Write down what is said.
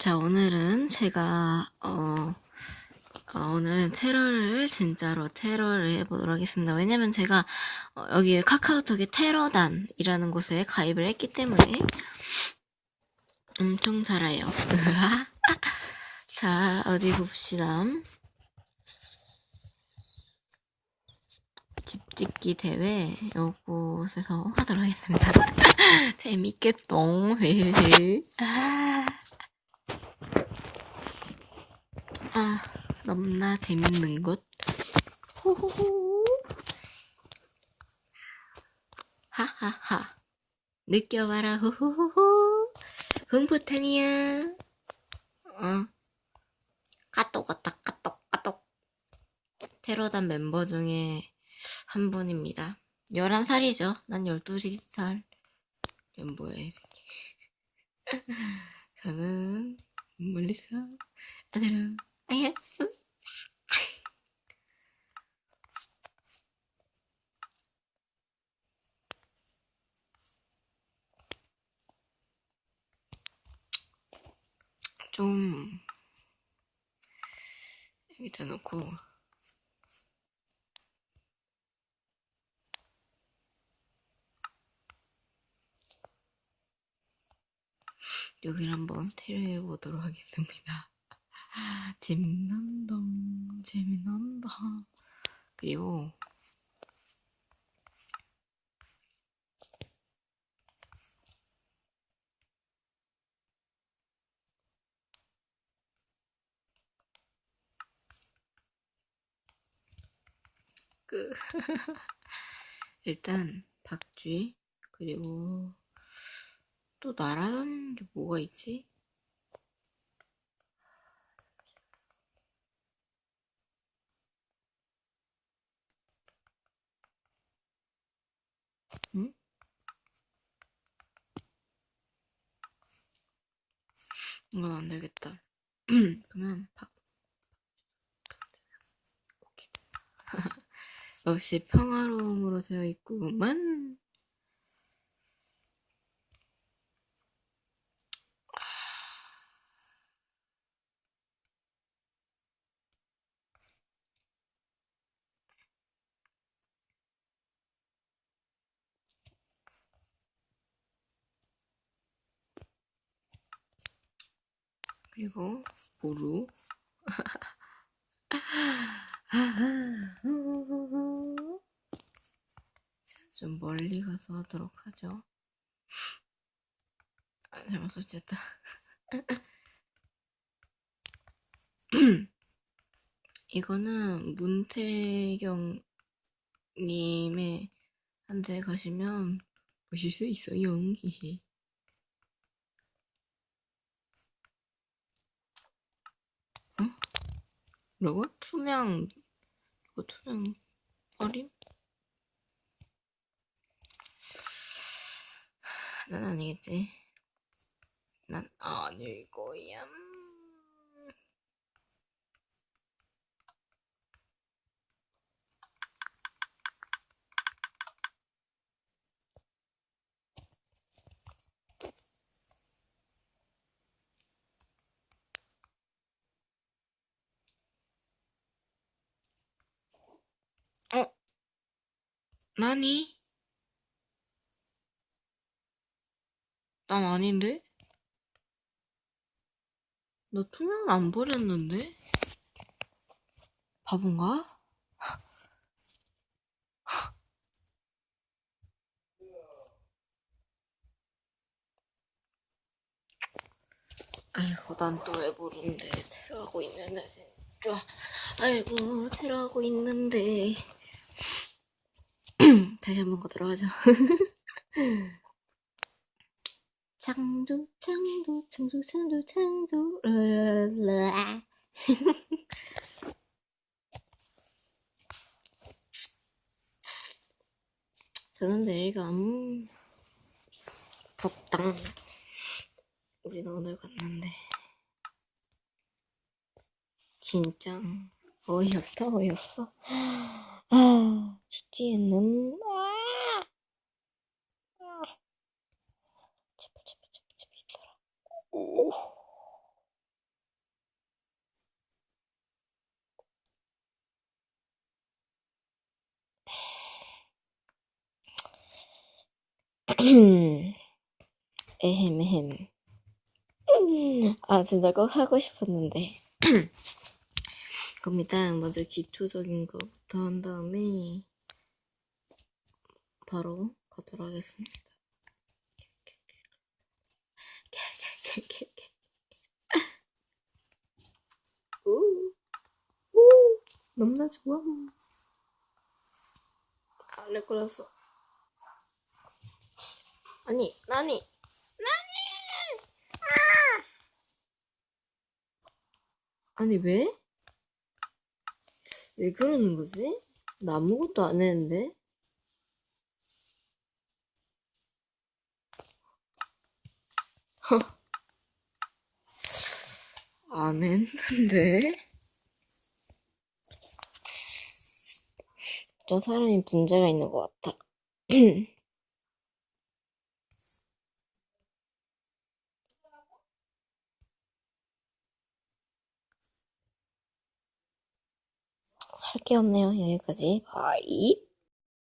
자, 오늘은 제가, 어, 어, 오늘은 테러를, 진짜로 테러를 해보도록 하겠습니다. 왜냐면 제가, 어, 여기 카카오톡에 테러단이라는 곳에 가입을 했기 때문에, 엄청 잘 알아요. 자, 어디 봅시다. 집짓기 대회, 요곳에서 하도록 하겠습니다. 재밌겠똥. 아. 아, 너무나 재밌는 곳. 호호호. 하하하. 느껴봐라, 호호호호. 흥부탄이야. 어. 까똑 왔다, 까똑, 까똑. 테러단 멤버 중에 한 분입니다. 11살이죠. 난 12살 멤버야, 이 새끼. 저는 멀리서 아들은 아이였어. 좀 여기다 놓고 여기를 한번 테러해 보도록 하겠습니다. 재미난다, 재미난다. 그리고 그 일단 박쥐 그리고 또 날아다니는 게 뭐가 있지? 응? 이건 안 되겠다. 그러면 박 오케이. 역시 평화로움으로 되어 있구만. 그리고 보루. 자, 좀 멀리 가서 하도록 하죠. 아, 잘못 설치했다. 이거는 문태경 님의 한테 가시면 보실 수 있어요. 어? 뭐라고? 투명 이거 투명 어림? 난 아니겠지. 난 아닐 거야. 어? 난 아닌데? 너 투명 안 버렸는데? 바본가? 아이고 난 또왜 부른데 테러하고 있는데 진짜 아이고 테러하고 있는데 다시 한번 가도록 하죠 창조 창조 창조 창조 창조 저는 내일감 부럽당 우리는 오늘 갔는데 진짜 어이없다 어이없어. 아 죽지는 에헴, 에헴. 아, 진짜 꼭 하고 싶었는데. 그럼 일단 먼저 기초적인 것부터 한 다음에 바로 가도록 하겠습니다. 너무나 좋아. 아, 렉 걸렸어. 아니, 나니, 나니! 아! 아니, 왜? 왜 그러는 거지? 나 아무것도 안 했는데? 허. 안 했는데? 저 사람이 문제가 있는 것 같아. 할 게 없네요. 여기까지. 바이.